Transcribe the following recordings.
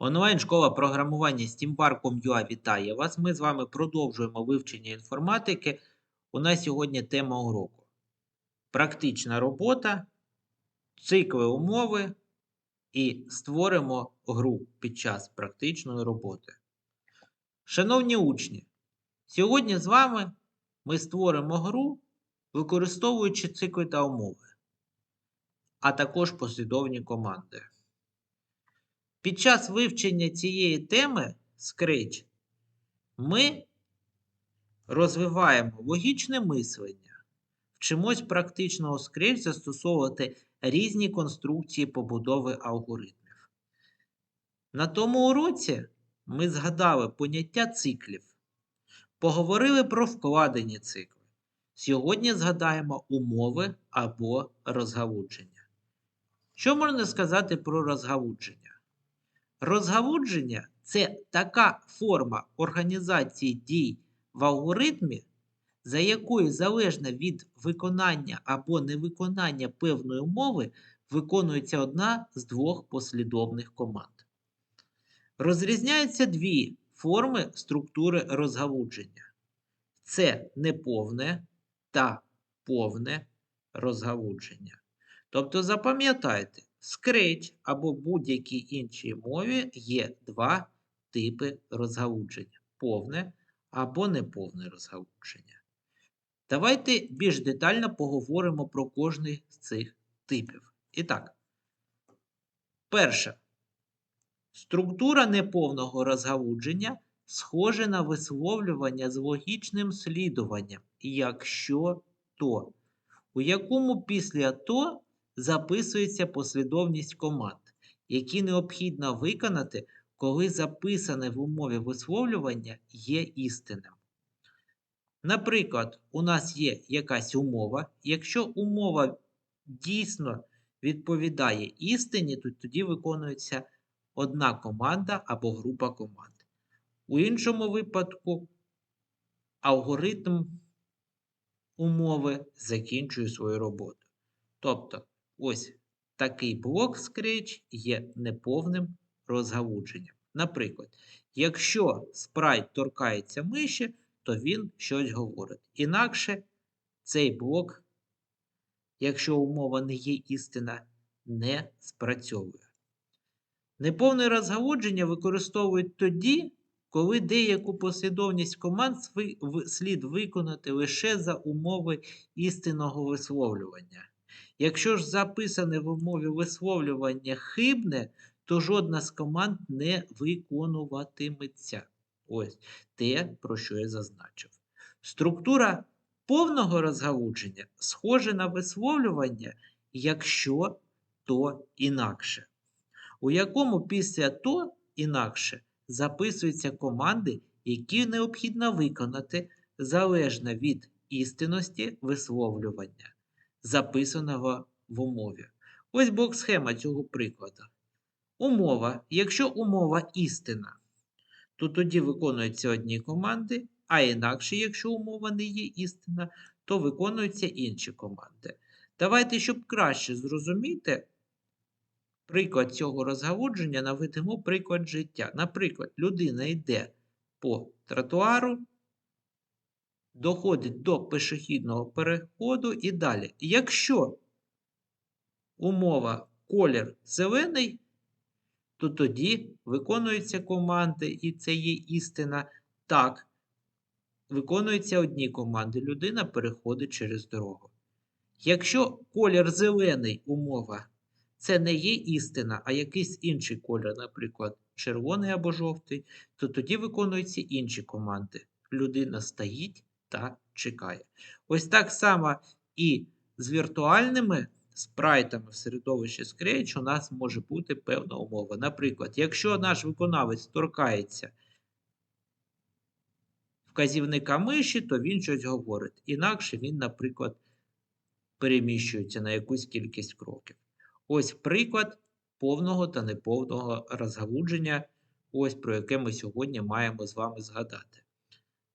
Онлайн-школа програмування SteamPark.com.ua вітає вас. Ми з вами продовжуємо вивчення інформатики. У нас сьогодні тема уроку. Практична робота, цикли умови і створимо гру під час практичної роботи. Шановні учні, сьогодні з вами ми створимо гру, використовуючи цикли та умови, а також послідовні команди. Під час вивчення цієї теми Scratch ми розвиваємо логічне мислення, вчимось практично у застосовувати різні конструкції побудови алгоритмів. На тому уроці ми згадали поняття циклів, поговорили про вкладені цикли. Сьогодні згадаємо умови або розгалудження. Що можна сказати про розгалудження? Розгалудження це така форма організації дій в алгоритмі, за якою залежно від виконання або невиконання певної умови виконується одна з двох послідовних команд. Розрізняються дві форми структури розгалудження. Це неповне та повне розгалудження. Тобто запам'ятайте, Scratch або будь-якій іншій мові є два типи розгалудження повне або неповне розгалудження. Давайте більш детально поговоримо про кожний з цих типів. І так, перше. Структура неповного розгалудження схожа на висловлювання з логічним слідуванням, якщо то, у якому після то записується послідовність команд, які необхідно виконати, коли записане в умові висловлювання є істинним. Наприклад, у нас є якась умова. Якщо умова дійсно відповідає істині, то тоді виконується одна команда або група команд. У іншому випадку алгоритм умови закінчує свою роботу. Тобто, ось такий блок Scratch є неповним розгалудженням. Наприклад, якщо спрайт торкається миші, то він щось говорить. Інакше цей блок, якщо умова не є істина, не спрацьовує. Неповне розгалудження використовують тоді, коли деяку послідовність команд слід виконати лише за умови істинного висловлювання. Якщо ж записане в умові висловлювання хибне, то жодна з команд не виконуватиметься. Ось те, про що я зазначив. Структура повного розгалудження схожа на висловлювання, якщо то інакше, у якому після то інакше записуються команди, які необхідно виконати залежно від істинності висловлювання записаного в умові. Ось блок схема цього прикладу. Умова. Якщо умова істина, то тоді виконуються одні команди, а інакше, якщо умова не є істина, то виконуються інші команди. Давайте, щоб краще зрозуміти приклад цього розгалудження, наведемо приклад життя. Наприклад, людина йде по тротуару доходить до пішохідного переходу і далі. Якщо умова колір зелений, то тоді виконуються команди, і це є істина. Так, виконуються одні команди. Людина переходить через дорогу. Якщо колір зелений умова, це не є істина, а якийсь інший колір, наприклад, червоний або жовтий, то тоді виконуються інші команди. Людина стоїть та чекає. Ось так само і з віртуальними спрайтами в середовищі Scratch у нас може бути певна умова. Наприклад, якщо наш виконавець торкається вказівника миші, то він щось говорить. Інакше він, наприклад, переміщується на якусь кількість кроків. Ось приклад повного та неповного розгалудження, ось про яке ми сьогодні маємо з вами згадати.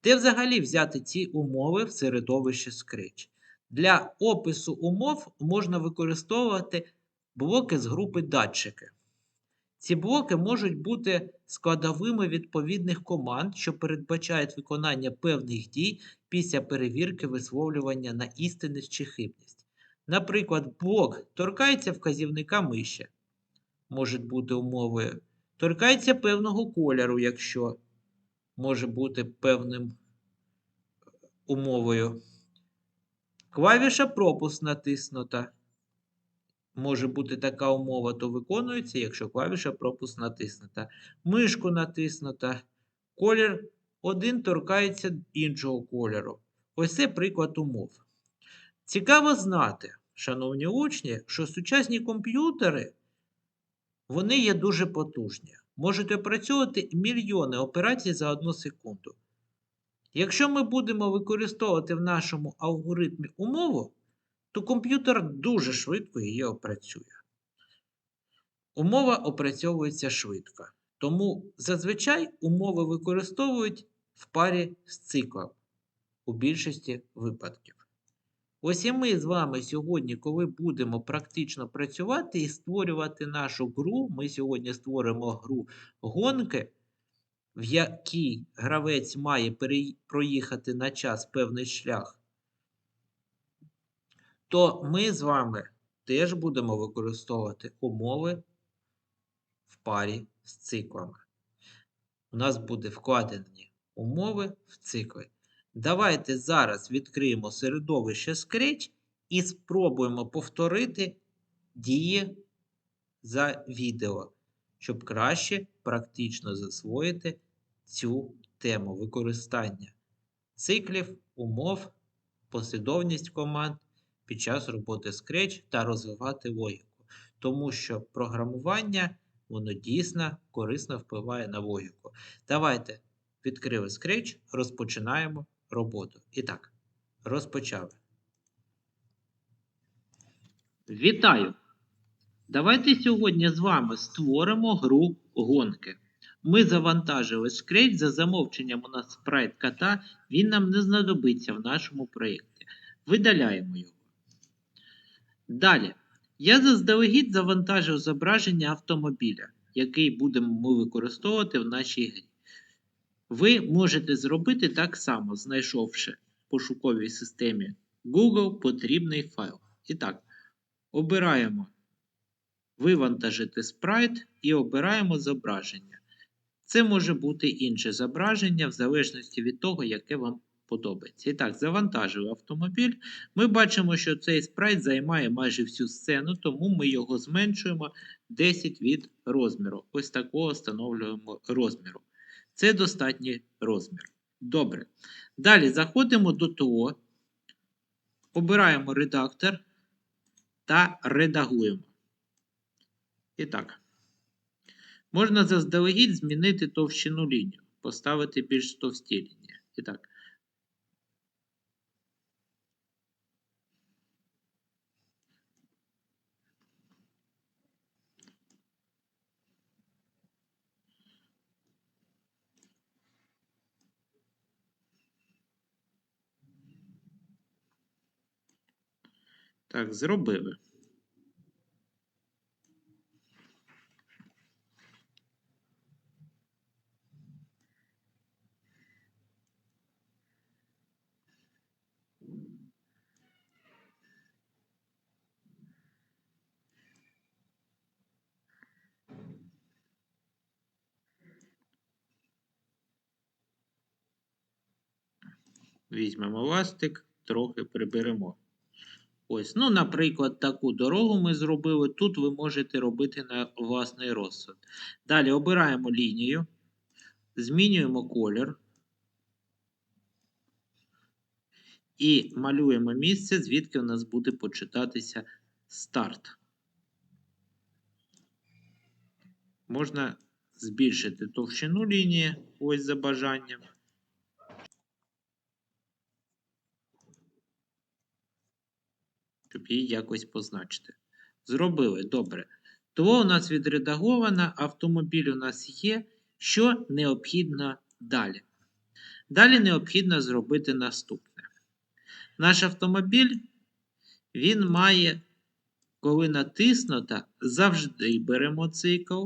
Де взагалі взяти ці умови в середовищі Scratch? Для опису умов можна використовувати блоки з групи датчики. Ці блоки можуть бути складовими відповідних команд, що передбачають виконання певних дій після перевірки висловлювання на істинність чи хибність. Наприклад, блок торкається вказівника миші, може бути умовою, торкається певного кольору, якщо може бути певним умовою. Клавіша пропуск натиснута. Може бути така умова, то виконується, якщо клавіша пропуск натиснута. Мишку натиснута. Колір один торкається іншого кольору. Ось це приклад умов. Цікаво знати, шановні учні, що сучасні комп'ютери вони є дуже потужні. Можуть опрацьовувати мільйони операцій за одну секунду. Якщо ми будемо використовувати в нашому алгоритмі умову, то комп'ютер дуже швидко її опрацює. Умова опрацьовується швидко. Тому зазвичай умови використовують в парі з циклом у більшості випадків. Ось і ми з вами сьогодні, коли будемо практично працювати і створювати нашу гру, ми сьогодні створимо гру гонки, в якій гравець має проїхати на час певний шлях, то ми з вами теж будемо використовувати умови в парі з циклами. У нас буде вкладені умови в цикли. Давайте зараз відкриємо середовище Scratch і спробуємо повторити дії за відео, щоб краще практично засвоїти цю тему використання циклів, умов, послідовність команд під час роботи Scratch та розвивати логіку. Тому що програмування воно дійсно корисно впливає на логіку. Давайте відкрили Scratch, розпочинаємо роботу. І так, розпочали. Вітаю! Давайте сьогодні з вами створимо гру гонки. Ми завантажили Scratch, за замовченням у нас спрайт кота, він нам не знадобиться в нашому проєкті. Видаляємо його. Далі. Я заздалегідь завантажив зображення автомобіля, який будемо ми використовувати в нашій грі. Ви можете зробити так само, знайшовши в пошуковій системі Google потрібний файл. І так, обираємо вивантажити спрайт і обираємо зображення. Це може бути інше зображення в залежності від того, яке вам подобається. І так, завантажили автомобіль. Ми бачимо, що цей спрайт займає майже всю сцену, тому ми його зменшуємо 10 від розміру. Ось такого встановлюємо розміру. Це достатній розмір. Добре. Далі заходимо до того, обираємо редактор та редагуємо. І так. Можна заздалегідь змінити товщину лінію, поставити більш товсті лінії. І так. Так, зробили. Візьмемо ластик, трохи приберемо. Ось, ну, наприклад, таку дорогу ми зробили. Тут ви можете робити на власний розсуд. Далі обираємо лінію, змінюємо колір і малюємо місце, звідки у нас буде почитатися старт. Можна збільшити товщину лінії, ось за бажанням. Щоб її якось позначити. Зробили добре. Того у нас відредаговано, автомобіль у нас є. Що необхідно далі? Далі необхідно зробити наступне. Наш автомобіль, він має, коли натиснуто, завжди беремо цикл.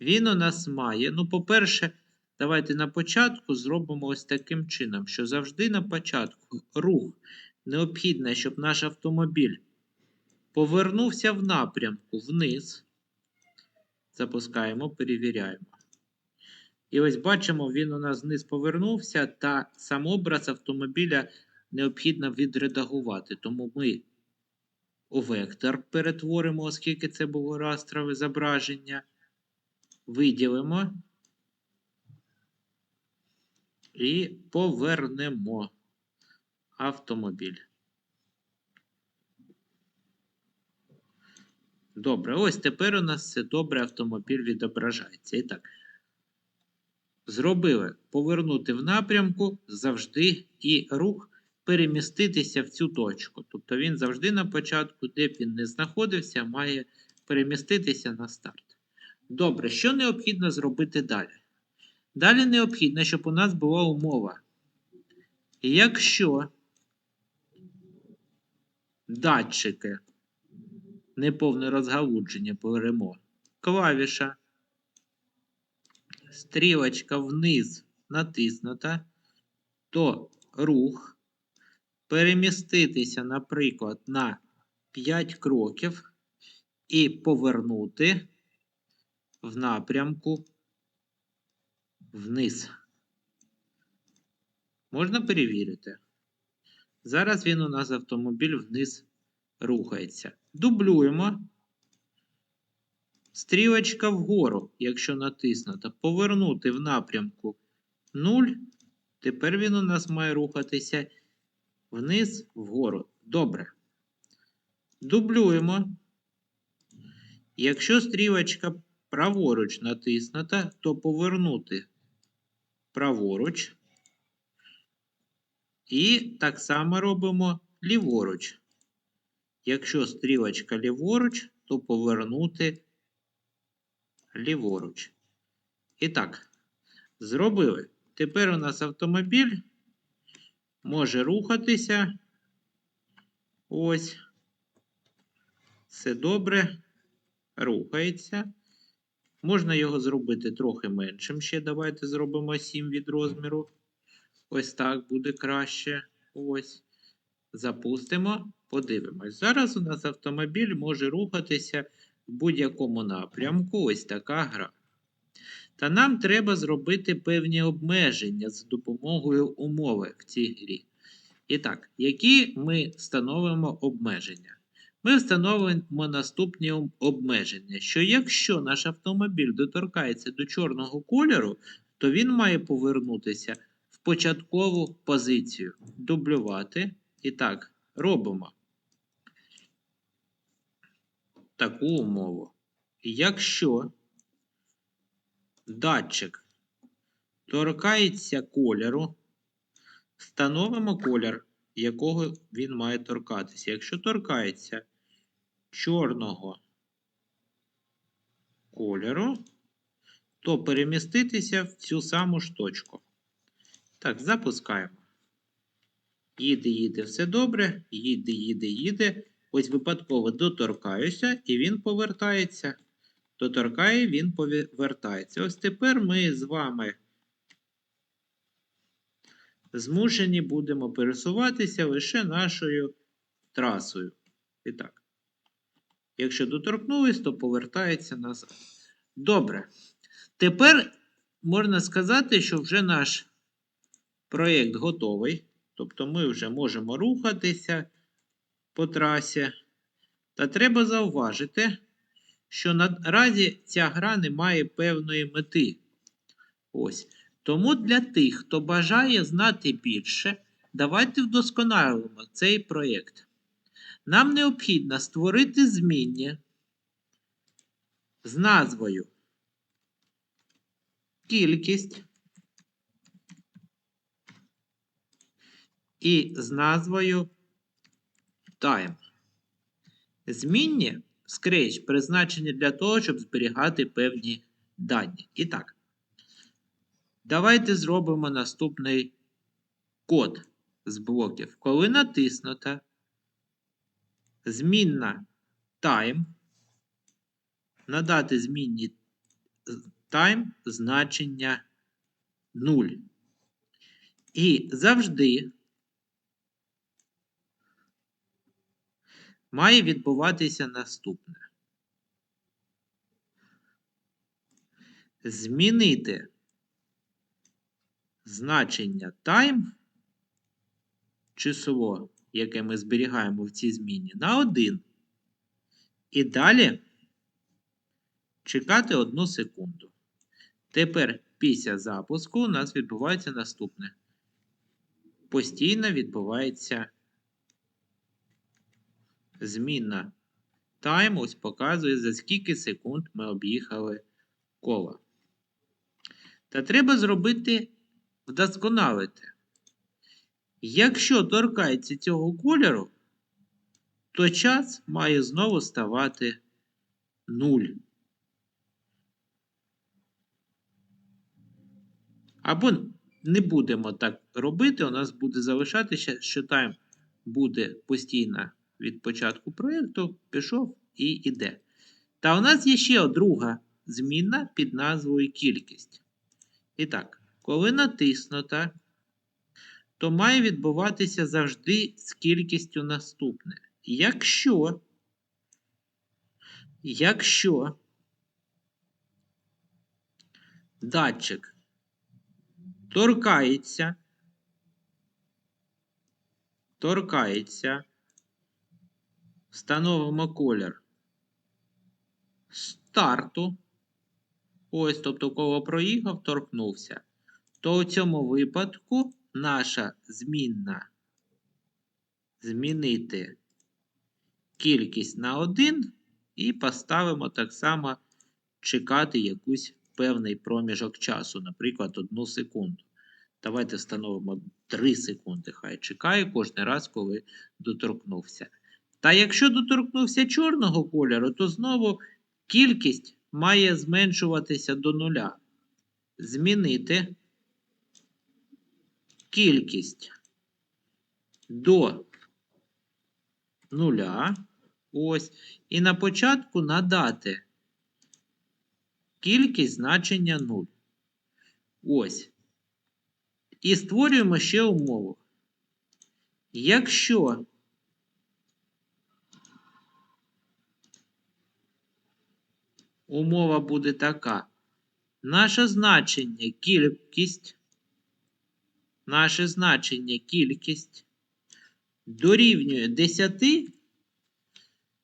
Він у нас має. Ну, по-перше, давайте на початку зробимо ось таким чином, що завжди на початку рух необхідно, щоб наш автомобіль повернувся в напрямку вниз. Запускаємо, перевіряємо. І ось бачимо, він у нас вниз повернувся, та сам образ автомобіля необхідно відредагувати. Тому ми у вектор перетворимо, оскільки це було растрове зображення. Виділимо і повернемо автомобіль. Добре, ось тепер у нас все добре, автомобіль відображається. І так, зробили повернути в напрямку завжди і рух переміститися в цю точку. Тобто він завжди на початку, де б він не знаходився, має переміститися на старт. Добре, що необхідно зробити далі? Далі необхідно, щоб у нас була умова. Якщо датчики. Неповне розгалудження беремо, клавіша, стрілочка вниз натиснута, то рух. Переміститися, наприклад, на 5 кроків і повернути в напрямку вниз. Можна перевірити. Зараз він у нас автомобіль вниз рухається. Дублюємо. Стрілочка вгору, якщо натиснуто, повернути в напрямку 0. Тепер він у нас має рухатися вниз вгору. Добре. Дублюємо. Якщо стрілочка праворуч натиснута, то повернути праворуч. І так само робимо ліворуч. Якщо стрілочка ліворуч, то повернути ліворуч. І так, зробили. Тепер у нас автомобіль може рухатися. Ось. Все добре. Рухається. Можна його зробити трохи меншим ще. Давайте зробимо 7 від розміру. Ось так буде краще. Ось. Запустимо, подивимось. Зараз у нас автомобіль може рухатися в будь-якому напрямку. Ось така гра. Та нам треба зробити певні обмеження за допомогою умови в цій грі. І так, які ми встановимо обмеження? Ми встановимо наступні обмеження, що якщо наш автомобіль доторкається до чорного кольору, то він має повернутися початкову позицію. Дублювати. І так, робимо таку умову. Якщо датчик торкається кольору, встановимо колір, якого він має торкатися. Якщо торкається чорного кольору, то переміститися в цю саму ж точку. Так, запускаємо. Їде, їде, все добре. Їде, їде, їде. Ось випадково доторкаюся, і він повертається. Доторкає, він повертається. Ось тепер ми з вами змушені будемо пересуватися лише нашою трасою. І так. Якщо доторкнулись, то повертається назад. Добре. Тепер можна сказати, що вже наш проєкт готовий. Тобто ми вже можемо рухатися по трасі. Та треба зауважити, що наразі ця гра не має певної мети. Ось. Тому для тих, хто бажає знати більше, давайте вдосконалимо цей проєкт. Нам необхідно створити зміння з назвою кількість і з назвою time. Змінні Scratch призначені для того, щоб зберігати певні дані. І так, давайте зробимо наступний код з блоків. Коли натиснута змінна time, надати змінні time значення 0. І завжди має відбуватися наступне. Змінити значення time, число, яке ми зберігаємо в цій зміні, на 1. І далі чекати 1 секунду. Тепер після запуску у нас відбувається наступне. Постійно відбувається зміна time, ось показує, за скільки секунд ми об'їхали коло. Та треба зробити вдосконалити. Якщо торкається цього кольору, то час має знову ставати 0. Або не будемо так робити, у нас буде залишатися, що тайм буде постійно від початку проєкту, пішов і йде. Та у нас є ще друга змінна під назвою кількість. І так, коли натиснута, то має відбуватися завжди з кількістю наступне. Якщо, якщо датчик торкається, торкається, встановимо колір старту. Ось, тобто, кого проїхав, торкнувся. То у цьому випадку наша змінна змінити кількість на 1 і поставимо так само чекати якусь певний проміжок часу, наприклад, 1 секунду. Давайте встановимо 3 секунди. Хай чекає кожен раз, коли доторкнувся. Та якщо доторкнувся чорного кольору, то знову кількість має зменшуватися до нуля. Змінити кількість до нуля. Ось. І на початку надати кількість значення 0. Ось. І створюємо ще умову. Якщо умова буде така. Наше значення кількість, наше значення кількість дорівнює 10,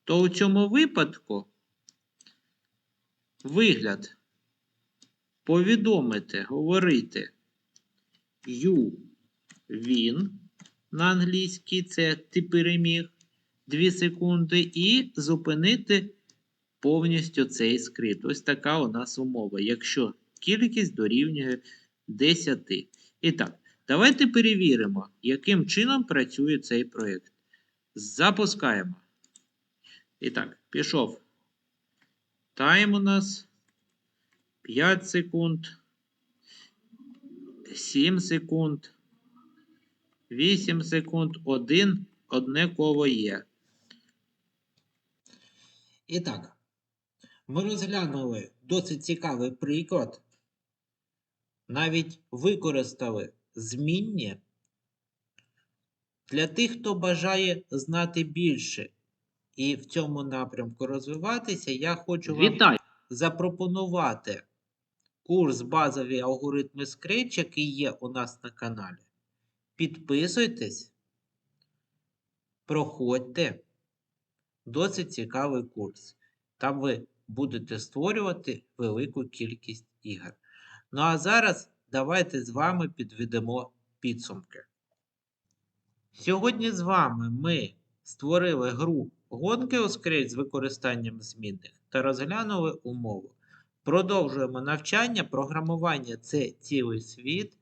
то у цьому випадку вигляд повідомити, говорити you він на англійській це ти переміг 2 секунди, і зупинити повністю цей скрипт. Ось така у нас умова, якщо кількість дорівнює 10. І так, давайте перевіримо, яким чином працює цей проєкт. Запускаємо. І так, пішов. Тайм у нас 5 секунд, 7 секунд, 8 секунд, 1, одне коло є. І так, ми розглянули досить цікавий приклад. Навіть використали змінні для тих, хто бажає знати більше і в цьому напрямку розвиватися, я хочу вам Вітаю! запропонувати курс базові алгоритми Scratch, який є у нас на каналі. Підписуйтесь, проходьте. Досить цікавий курс. Там ви будете створювати велику кількість ігор. Ну а зараз давайте з вами підведемо підсумки. Сьогодні з вами ми створили гру гонки у з використанням змінних та розглянули умову. Продовжуємо навчання. Програмування це цілий світ.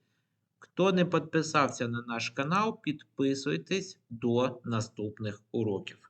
Хто не підписався на наш канал, підписуйтесь до наступних уроків.